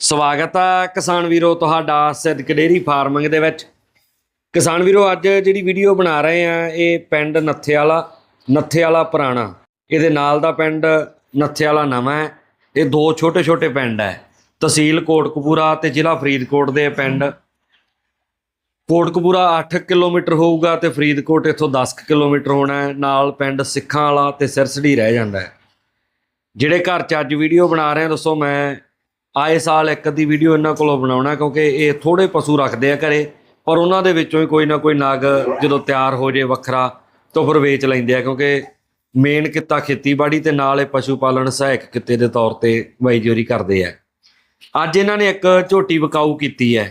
ਸਵਾਗਤ ਹੈ ਕਿਸਾਨ ਵੀਰੋ ਤੁਹਾਡਾ ਸਿੱਧਕ ਡੇਰੀ ਫਾਰਮਿੰਗ ਦੇ ਵਿੱਚ। ਕਿਸਾਨ ਵੀਰੋ, ਅੱਜ ਜਿਹੜੀ ਵੀਡੀਓ ਬਣਾ ਰਹੇ ਆ, ਇਹ ਪਿੰਡ ਨੱਥੇ ਵਾਲਾ ਨੱਥੇ ਵਾਲਾ ਪੁਰਾਣਾ। ਇਹਦੇ ਨਾਲ ਦਾ ਪਿੰਡ ਨੱਥੇ ਵਾਲਾ ਨਵਾਂ ਹੈ। ਇਹ ਦੋ ਛੋਟੇ ਛੋਟੇ ਪਿੰਡ ਹੈ। ਤਹਿਸੀਲ ਕੋਟਕਪੂਰਾ ਤੇ ਜ਼ਿਲ੍ਹਾ ਫਰੀਦਕੋਟ ਦੇ ਪਿੰਡ। ਕੋਟਕਪੂਰਾ 8 ਕਿਲੋਮੀਟਰ ਹੋਊਗਾ ਤੇ ਫਰੀਦਕੋਟ ਇੱਥੋਂ 10 ਕੁ ਕਿਲੋਮੀਟਰ ਹੋਣਾ ਹੈ। ਨਾਲ ਪਿੰਡ ਸਿੱਖਾਂ ਵਾਲਾ ਤੇ ਸਿਰਸੜੀ ਰਹਿ ਜਾਂਦਾ ਹੈ। ਜਿਹੜੇ ਘਰ 'ਚ ਅੱਜ ਵੀਡੀਓ ਬਣਾ ਰਹੇ ਹਾਂ ਦੋਸਤੋ ਮੈਂ ਆਏ ਸਾਲ ਇੱਕ ਅੱਧੀ ਵੀਡੀਓ ਇਹਨਾਂ ਕੋਲੋਂ ਬਣਾਉਣਾ, ਕਿਉਂਕਿ ਇਹ ਥੋੜੇ ਪਸ਼ੂ ਰੱਖਦੇ ਆ ਘਰੇ, ਪਰ ਉਹਨਾਂ ਦੇ ਵਿੱਚੋਂ ਹੀ ਕੋਈ ਨਾ ਕੋਈ ਨਾਗ ਜਦੋਂ ਤਿਆਰ ਹੋ ਜੇ ਵੱਖਰਾ, ਤਾਂ ਫਿਰ ਵੇਚ ਲੈਂਦੇ ਆ, ਕਿਉਂਕਿ ਮੇਨ ਕਿੱਤਾ ਖੇਤੀਬਾੜੀ ਤੇ ਨਾਲ ਇਹ ਪਸ਼ੂ ਪਾਲਣ ਸਹਾਇਕ ਕਿੱਤੇ ਦੇ ਤੌਰ ਤੇ ਵਾਈਜੋਰੀ ਕਰਦੇ ਆ। ਅੱਜ ਇਹਨਾਂ ਨੇ ਇੱਕ ਝੋਟੀ ਵਿਕਾਊ ਕੀਤੀ ਹੈ।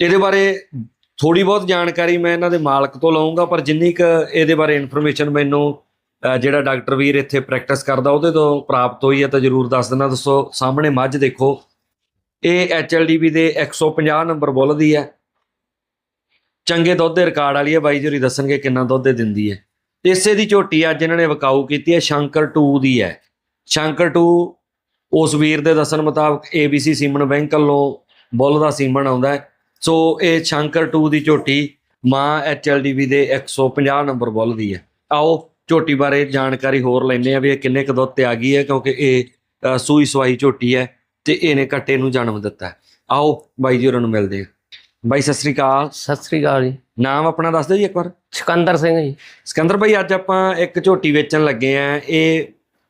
ਇਹਦੇ ਬਾਰੇ ਥੋੜੀ ਬਹੁਤ ਜਾਣਕਾਰੀ ਮੈਂ ਇਹਨਾਂ ਦੇ ਮਾਲਕ ਤੋਂ ਲਵਾਂਗਾ ਪਰ ਜਿੰਨੀ ਕ ਇਹਦੇ ਬਾਰੇ ਇਨਫੋਰਮੇਸ਼ਨ ਮੈਨੂੰ ਜਿਹੜਾ ਡਾਕਟਰ ਵੀਰ ਇੱਥੇ ਪ੍ਰੈਕਟਿਸ ਕਰਦਾ, ਉਹਦੇ ਤੋਂ ਪ੍ਰਾਪਤ ਹੋਈ ਹੈ ਤਾਂ ਜਰੂਰ ਦੱਸ ਦੇਣਾ ਦੱਸੋ, ਸਾਹਮਣੇ ਮੱਝ ਦੇਖੋ। ਇਹ ਐਚਐਲਡੀਬੀ ਦੇ 150 ਨੰਬਰ ਬੁੱਲ ਦੀ ਹੈ। ਚੰਗੇ ਦੁੱਧ ਦੇ ਰਿਕਾਰਡ ਵਾਲੀ ਹੈ। ਬਾਈ ਜੁਰੀ ਦੱਸਣਗੇ ਕਿੰਨਾ ਦੁੱਧ ਇਹ ਦਿੰਦੀ ਹੈ। ਇਸੇ ਦੀ ਝੋਟੀ ਅੱਜ ਇਹਨਾਂ ਨੇ ਵਕਾਊ ਕੀਤੀ ਹੈ। ਸ਼ੰਕਰ 2 ਦੀ ਹੈ। ਸ਼ੰਕਰ 2 ਉਸ ਵੀਰ ਦੇ ਦੱਸਣ ਮੁਤਾਬਕ ABC ਸੀਮਨ ਬੈਂਕ ਵੱਲੋਂ ਬੁੱਲ ਦਾ ਸੀਮਨ ਆਉਂਦਾ ਹੈ। ਸੋ ਇਹ ਸ਼ੰਕਰ 2 ਦੀ ਝੋਟੀ ਮਾਂ ਐਚਐਲਡੀਬੀ ਦੇ 150 ਨੰਬਰ ਬੁੱਲ ਦੀ ਹੈ। ਆਓ ਝੋਟੀ ਬਾਰੇ ਜਾਣਕਾਰੀ ਹੋਰ ਲੈਂਦੇ ਆ ਵੀ ਇਹ ਕਿੰਨੇ ਕੁ ਦੁੱਧ ਤੇ ਆ ਗਈ ਹੈ ਕਿਉਂਕਿ ਇਹ ਸੂਈ ਸਵਾਈ ਝੋਟੀ ਹੈ ਤੇ ਇਹਨੇ ਕੱਟੇ ਨੂੰ ਜਨਮ ਦਿੱਤਾ। ਆਓ ਬਾਈ ਜੀ ਹੋਰਾਂ ਨੂੰ ਮਿਲਦੇ ਆ ਬਾਈ ਸਤਿ ਸ੍ਰੀ ਅਕਾਲ। ਸਤਿ ਸ੍ਰੀ ਅਕਾਲ ਜੀ। ਨਾਮ ਆਪਣਾ ਦੱਸ ਦਿਓ ਜੀ ਇੱਕ ਵਾਰ। ਸਿਕੰਦਰ ਸਿੰਘ ਜੀ। ਸਿਕੰਦਰ ਭਾਈ ਅੱਜ ਆਪਾਂ ਇੱਕ ਝੋਟੀ ਵੇਚਣ ਲੱਗੇ ਆ ਇਹ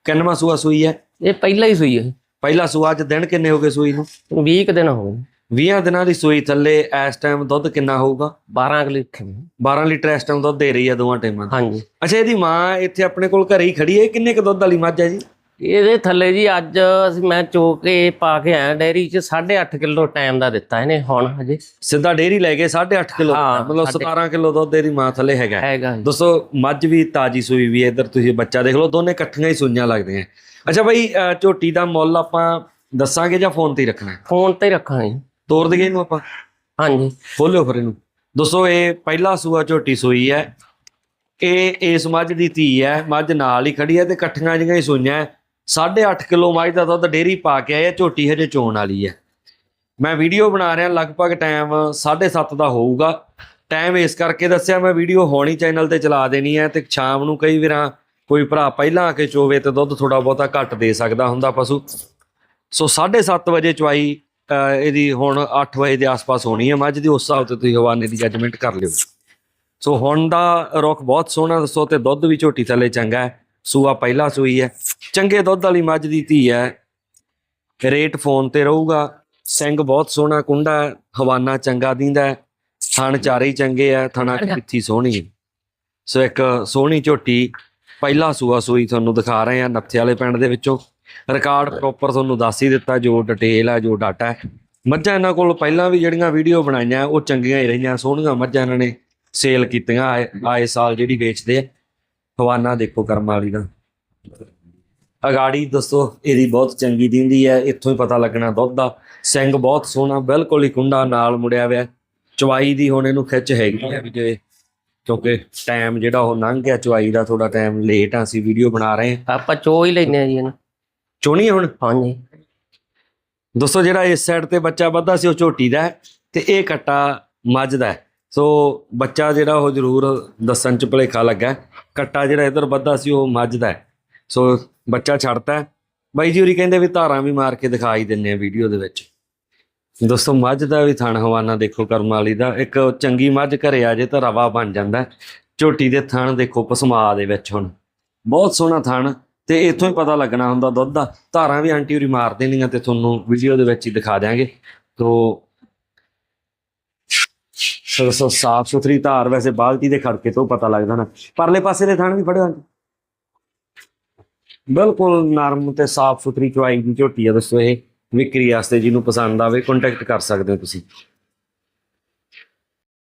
ਕਿੰਨਵਾਂ ਸੂਆ ਸੂਈ ਹੈ? ਇਹ ਪਹਿਲਾਂ ਹੀ ਸੂਈ ਹੈ ਪਹਿਲਾ ਸੂਆ ਅੱਜ ਦਿਨ ਕਿੰਨੇ ਹੋ ਗਏ ਸੂਈ ਨੂੰ? 20 ਕੁ ਦਿਨ ਹੋ ਗਏ। 20 ਦਿਨਾਂ ਦੀ ਸੂਈ ਥੱਲੇ ਇਸ ਟਾਈਮ ਦੁੱਧ ਕਿੰਨਾ ਹੋਊਗਾ 12 ਅਗਲੇ ਲਿਖੇ ਨੇ। 12 ਲੀਟਰ ਇਸ ਟਾਈਮ ਦੁੱਧ ਦੇ ਰਹੀ ਹੈ ਦੋਵਾਂ ਟਾਈਮਾਂ ਦਾ ਹਾਂਜੀ ਅੱਛਾ ਇਹਦੀ ਮਾਂ ਇੱਥੇ ਆਪਣੇ ਕੋਲ ਘਰੇ ਹੀ ਖੜੀ ਹੈ ਇਹ ਕਿੰਨੇ ਕ ਦੁੱਧ ਵਾਲੀ ਮੱਝ ਹੈ ਜੀ ਇਹਦੇ ਥੱਲੇ ਜੀ ਅੱਜ ਅਸੀਂ ਮੈਂ ਚੋ ਕੇ ਪਾ ਕੇ ਆਇਆ ਡੈਰੀ 'ਚ 8.5 ਕਿਲੋ ਟਾਈਮ ਦਾ ਦਿੱਤਾ ਇਹਨੇ ਹੁਣ ਹਜੇ ਸਿੱਧਾ ਡੇਰੀ ਲੈ ਗਏ 8.5 ਕਿਲੋ ਮਤਲਬ ਸਾਢੇ- 17 ਕਿਲੋ ਦੁੱਧ ਇਹਦੀ ਮਾਂ ਥੱਲੇ ਹੈਗਾ ਹੈਗਾ। ਦੋਸਤੋ ਮੱਝ ਵੀ ਤਾਜੀ ਸੂਈ ਵੀ ਹੈ ਇੱਧਰ ਤੁਸੀਂ ਬੱਚਾ ਦੇਖ ਲਓ ਦੋਨੇ ਇਕੱਠੀਆਂ ਹੀ ਸੂਈਆਂ ਲੱਗਦੀਆਂ ਅੱਛਾ ਭਾਈ ਝੋਟੀ ਦਾ ਮੁੱਲ ਆਪਾਂ ਦੱਸਾਂਗੇ ਜਾਂ ਫੋਨ ਤੇ ਹੀ ਰੱਖਣਾ? ਫੋਨ ਤੇ ਹੀ ਰੱਖਾਂਗੇ। ਤੋਰ ਦਈਏ ਇਹਨੂੰ ਆਪਾਂ। ਹਾਂਜੀ। ਖੋਲਿਓ ਫਿਰ ਇਹਨੂੰ। ਦੋਸਤੋ ਇਹ ਪਹਿਲਾ ਸੂਆ ਝੋਟੀ ਸੂਈ ਹੈ। ਇਹ ਇਸ ਮੱਝ ਦੀ ਧੀ ਹੈ। ਮੱਝ ਨਾਲ ਹੀ ਖੜੀ ਹੈ ਤੇ ਇਕੱਠੀਆਂ ਜਿਹੀਆਂ ਹੀ ਸੂਈਆਂ ਹੈ। 8.5 ਕਿਲੋ ਮੱਝ ਦਾ ਦੁੱਧ ਡੇਰੀ ਪਾ ਕੇ ਆਇਆ। ਝੋਟੀ ਹਜੇ ਚੋਣ ਵਾਲੀ ਹੈ। ਮੈਂ ਵੀਡੀਓ ਬਣਾ ਰਿਹਾ ਲਗਭਗ ਟਾਈਮ 7:30 ਦਾ ਹੋਊਗਾ। ਟਾਈਮ ਇਸ ਕਰਕੇ ਦੱਸਿਆ ਮੈਂ ਵੀਡੀਓ ਹੋਣੀ ਚੈਨਲ ਤੇ ਚਲਾ ਦੇਣੀ ਹੈ ਤੇ ਸ਼ਾਮ ਨੂੰ ਕਈ ਵਾਰਾਂ ਕੋਈ ਭਰਾ ਪਹਿਲਾਂ ਆ ਕੇ ਚੋਵੇ ਤੇ ਦੁੱਧ ਥੋੜਾ ਬਹੁਤਾ ਘੱਟ ਦੇ ਸਕਦਾ ਹੁੰਦਾ ਪਸ਼ੂ। ਸੋ 7:30 ਵਜੇ ਚਵਾਈ ਇਹਦੀ ਹੁਣ 8 ਵਜੇ ਦੇ ਆਸ-ਪਾਸ ਹੋਣੀ ਹੈ ਮੱਝ ਦੀ ਉਸ ਹਿਸਾਬ ਤੇ ਤੁਸੀਂ ਹਵਾਨੇ ਦੀ ਜੱਜਮੈਂਟ ਕਰ ਲਿਓ। ਸੋ ਹੁਣ ਦਾ ਰੁੱਖ ਬਹੁਤ ਸੋਹਣਾ ਦੱਸੋ ਤੇ ਦੁੱਧ ਵੀ ਝੋਟੀ ਥੱਲੇ ਚੰਗਾ ਹੈ ਸੂਆ ਪਹਿਲਾ ਸੂਈ ਹੈ। ਚੰਗੇ ਦੁੱਧ ਵਾਲੀ ਮੱਝ ਦੀ ਧੀ ਹੈ ਰੇਟ ਫੋਨ ਤੇ ਰਹੂਗਾ ਸਿੰਘ ਬਹੁਤ ਸੋਹਣਾ ਕੁੰਡਾ ਹੈ, ਹਵਾਨਾ ਚੰਗਾ ਦਿੰਦਾ ਥਣ ਚਾਰੇ ਹੀ ਚੰਗੇ ਆ ਥਣਾ ਪਿੱਥੀ ਸੋਹਣੀ ਹੈ। ਸੋ ਇੱਕ ਸੋਹਣੀ ਝੋਟੀ ਪਹਿਲਾ ਸੂਆ ਸੂਈ ਤੁਹਾਨੂੰ ਦਿਖਾ ਰਹੇ ਆ ਨੱਥੇ ਵਾਲੇ ਪਿੰਡ ਦੇ ਵਿੱਚੋਂ। ਰਿਕਾਰਡ ਪ੍ਰੋਪਰ ਤੁਹਾਨੂੰ ਦੱਸ ਹੀ ਦਿੱਤਾ, ਜੋ ਡਿਟੇਲ ਹੈ ਜੋ ਡਾਟਾ ਹੈ। ਮੱਝਾਂ ਇਹਨਾਂ ਕੋਲ ਪਹਿਲਾਂ ਵੀ ਜਿਹੜੀਆਂ ਵੀਡੀਓ ਬਣਾਈਆਂ, ਉਹ ਚੰਗੀਆਂ ਹੀ ਰਹੀਆਂ, ਸੋਹਣੀਆਂ ਮੱਝਾਂ ਇਹਨਾਂ ਨੇ ਸੇਲ ਕੀਤੀਆਂ, ਆਏ- ਸਾਲ ਜਿਹੜੀ ਵੇਚਦੇ ਆ। ਹਵਾਨਾ ਦੇਖੋ ਕਰਮ ਵਾਲੀ ਦਾ। ਅਗਾੜੀ ਦੱਸੋ, ਇਹਦੀ ਬਹੁਤ ਚੰਗੀ ਦਿੰਦੀ ਹੈ, ਇੱਥੋਂ ਹੀ ਪਤਾ ਲੱਗਣਾ ਦੁੱਧ ਦਾ। ਸਿੰਘ ਬਹੁਤ ਸੋਹਣਾ, ਬਿਲਕੁਲ ਹੀ ਕੁੰਡਾ ਨਾਲ ਮੁੜਿਆ ਹੋਇਆ। ਚਵਾਈ ਦੀ ਹੁਣ ਇਹਨੂੰ ਖਿੱਚ ਹੈਗੀ ਹੈ ਵੀ ਜੇ, ਕਿਉਂਕਿ ਟਾਈਮ ਜਿਹੜਾ ਉਹ ਲੰਘ ਗਿਆ, ਚਵਾਈ ਦਾ ਥੋੜਾ ਟਾਈਮ ਲੇਟ ਆ, ਅਸੀਂ ਵੀਡੀਓ ਬਣਾ ਰਹੇ ਹਾਂ। ਆਪਾਂ ਚੋ ਹੀ ਲੈਨੇ ਆ ਜੀ ਇਹਨੂੰ। ਚੋਣੀ ਹੁਣ? ਹਾਂਜੀ। ਦੋਸਤੋ ਜਿਹੜਾ ਇਸ ਸਾਈਡ ਤੇ ਬੱਚਾ ਵੱਧਾ ਸੀ ਉਹ ਝੋਟੀ ਦਾ ਹੈ ਤੇ ਇਹ ਕੱਟਾ ਮੱਝ ਦਾ ਹੈ। ਸੋ ਬੱਚਾ ਜਿਹੜਾ ਉਹ ਜ਼ਰੂਰ ਦੱਸਣ ਚ ਭੁਲੇਖਾ ਲੱਗਾ। ਕੱਟਾ ਜਿਹੜਾ ਇਧਰ ਵੱਧਾ ਸੀ ਉਹ ਮੱਝ ਦਾ ਹੈ। ਸੋ ਬੱਚਾ ਛੱਡਤਾ ਹੈ। ਬਾਈ ਜੀ ਹੋਰੀ ਕਹਿੰਦੇ ਵੀ ਧਾਰਾਂ ਵੀ ਮਾਰ ਕੇ ਦਿਖਾ ਹੀ ਦਿੰਨੇ ਆ ਵੀਡੀਓ ਦੇ ਵਿੱਚ। ਦੋਸਤੋ ਮੱਝ ਦਾ ਵੀ ਥਣ ਹਵਾਨਾ ਦੇਖੋ ਕਰਮ ਵਾਲੀ ਦਾ। ਇੱਕ ਚੰਗੀ ਮੱਝ ਘਰੇ ਆ ਜੇ ਤਾਂ ਰਵਾ ਬਣ ਜਾਂਦਾ। ਝੋਟੀ ਦੇ ਥਣ ਦੇਖੋ ਪਸਮਾ ਦੇ ਵਿੱਚ ਹੁਣ। ਬਹੁਤ ਸੋਹਣਾ ਥਣ। ਤੇ ਇੱਥੋਂ ਹੀ ਪਤਾ ਲੱਗਣਾ ਹੁੰਦਾ ਦੁੱਧ ਦਾ। ਧਾਰਾਂ ਵੀ ਆਂਟੀ ਹੋਰੀ ਮਾਰ ਦੇਣੀਆਂ ਤੇ ਤੁਹਾਨੂੰ ਵੀਡੀਓ ਦੇ ਵਿੱਚ ਹੀ ਦਿਖਾ ਦਿਆਂਗੇ। ਤੋ ਸੋ ਸਾਫ਼ ਸੁਥਰੀ ਧਾਰ ਵੈਸੇ ਬਾਲਟੀ ਦੇ ਖੜਕੇ ਤੋਂ ਪਤਾ ਲੱਗਦਾ ਨਾ। ਪਰਲੇ ਪਾਸੇ ਦੇ ਥਣ ਵੀ ਫੜਿਓ ਆਂਟੀ। ਬਿਲਕੁਲ ਨਰਮ ਤੇ ਸਾਫ਼ ਸੁਥਰੀ ਚਵਾਈ ਦੀ ਝੋਟੀ ਆ, ਦੱਸੋ ਇਹ। ਵਿਕਰੀ ਵਾਸਤੇ ਜਿਹਨੂੰ ਪਸੰਦ ਆਵੇ ਕੰਟੈਕਟ ਕਰ ਸਕਦੇ ਹੋ ਤੁਸੀਂ।